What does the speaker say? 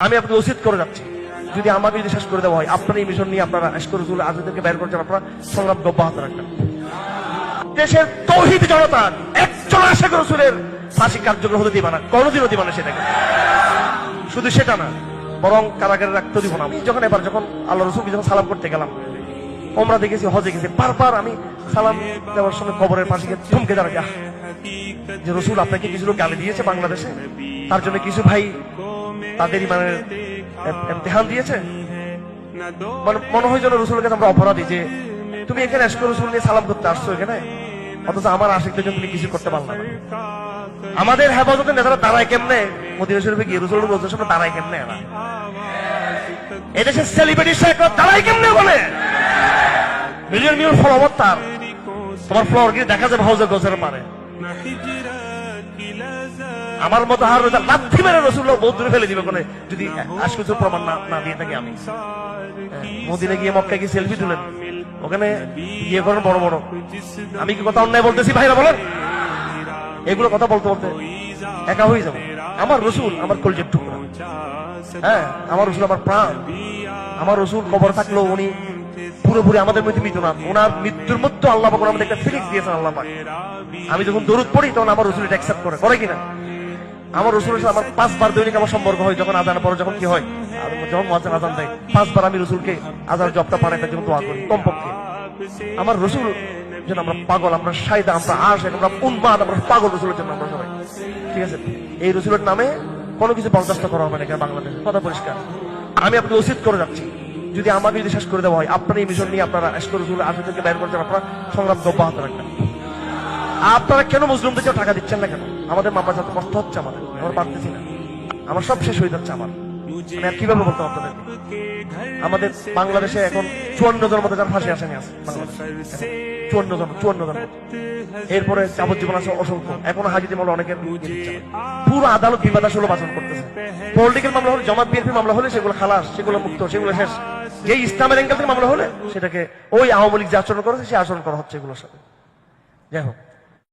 আমি আপনাকে উচিত করে যাচ্ছি। যদি আমাকে যদি শেষ করে দেওয়া হয় আপনার এই মিশন নিয়ে আপনারা আশকর রসুল আজকে বের করছেন আপনারা সংগ্রাম অব্যাহত রাখবেন। দেশের তৌহিদ জনতা একজন আশেখ রসুলের ফাঁসি কার্যকর হতে দিবে না কোনোদিনও দিবে না সেটাকে। শুধু সেটা না বরং কারাগারে রাখতে দিব না। আমি যখন এবার যখন আল্লাহ রসুলকে যখন সালাম করতে গেলাম ওমরা দেখেছি হজে গেছি বারবার আমি সালাম দেওয়ার সময় কবরের পাশে গিয়ে থমকে আহ, যে রসুল আপনাকে কিছু লোক গালি দিয়েছে বাংলাদেশে তার জন্য কিছু ভাই তাদের ইমানের ইমতেহান দিয়েছে? মানে হয় যেন রসুলের কাছে আমরা অপরাধী যে তুমি এখানে এসে রসুল নিয়ে সালাম করতে আসছো এখানে? অথচ আমার আশিকদের জন্য তুমি কিছু করতে পারলা না। আমাদের হেফাজতের নেতারা দাঁড়ায় কেমনে? মদিনা শরীফে গিয়ে রসুল রোজের সামনে দাঁড়ায় কেমনে এরা? এদেশের সেলিব্রিটি শেখরা দাঁড়ায় কেমনে বলে মিলিয়ন মিলিয়ন ফলোয়ার তার। তোমার ফ্লোর গিয়ে দেখা যাবে হাউজের গোছের পারে আমার মতো হার রোজা লাথি মেরে রসুল্লাহ বহুত দূরে ফেলে দিবে কোনে যদি আশকুচুর প্রমাণ না না দিয়ে থাকি আমি। হ্যাঁ, মদিনে গিয়ে মক্কায় গিয়ে সেলফি তুলেন। ওখানে ইয়ে করেন বড় বড়। আমি কি কথা অন্যায় বলতেছি ভাইরা বলেন? এগুলো কথা বলতে বলতে একা হয়ে যাব। আমার রসুল আমার কলজের টুকরা। হ্যাঁ আমার রসুল আমার প্রাণ। আমার রসুল কবর থাকলেও উনি পুরোপুরি আমাদের মধ্যে মৃত না। ওনার মৃত্যুর মধ্যে আল্লাহ পাক আমাদের একটা ফিলিংস দিয়েছেন আল্লাহ পাক। আমি যখন দরুদ পড়ি, তখন আমার রসুল অ্যাকসেপ্ট করে। করে কিনা? আমার রসুলের সাথে আমার পাঁচবার দৈনিক আমার সম্পর্ক হয়, যখন আজানের পরে যখন কি হয়? যখন আজান আজান দেয়, পাঁচবার আমি রসুলকে জবটা তার জন্য দোয়া করি, কমপক্ষে। আমার রসুল যেন আমরা পাগল, আমরা সাইদা আমরা আশ আমরা উন্মাদ, আমরা পাগল রসুলের জন্য আমরা সবাই। ঠিক আছে? এই রসুলের নামে কোনো কিছু বরদাস্ত করা হবে না বাংলাদেশে। কথা পরিষ্কার। আমি আপনাকে উচিত করে যাচ্ছি। যদি আমাকে যদি শেষ করে দেওয়া হয়, আপনার এই মিশন নিয়ে আপনারা এসকর রসুল থেকে করছেন আপনারা সংগ্রাম অব্যাহত রাখবেন। আপনারা কেন মুসলিমদেরকে টাকা দিচ্ছেন না কেন? আমাদের মামলা যত কষ্ট হচ্ছে আমাদের, আমরা পারতেছি না। আমার সব শেষ হয়ে যাচ্ছে আমার। মানে আর কীভাবে বলতাম আপনাদেরকে আমাদের বাংলাদেশে এখন চুয়ান্ন যার আছে চুয়ান্ন জন চুয়ান্ন জন এরপরে যাবজ্জীবন আছে অসংখ্য। এখনও হাজিদি মামলা অনেকের। পুরো আদালত বিবাদ আসলে বাচন করতেছে। পলিটিক্যাল মামলা হলে, জমাত বিএনপি মামলা হলে সেগুলো খালাস, সেগুলো মুক্ত, সেগুলো শেষ। যে ইসলামের অ্যাঙ্গেল থেকে মামলা হলে সেটাকে ওই আওয়ামী লীগ যে আচরণ করেছে, সে আচরণ করা হচ্ছে এগুলোর সাথে। যাই হোক।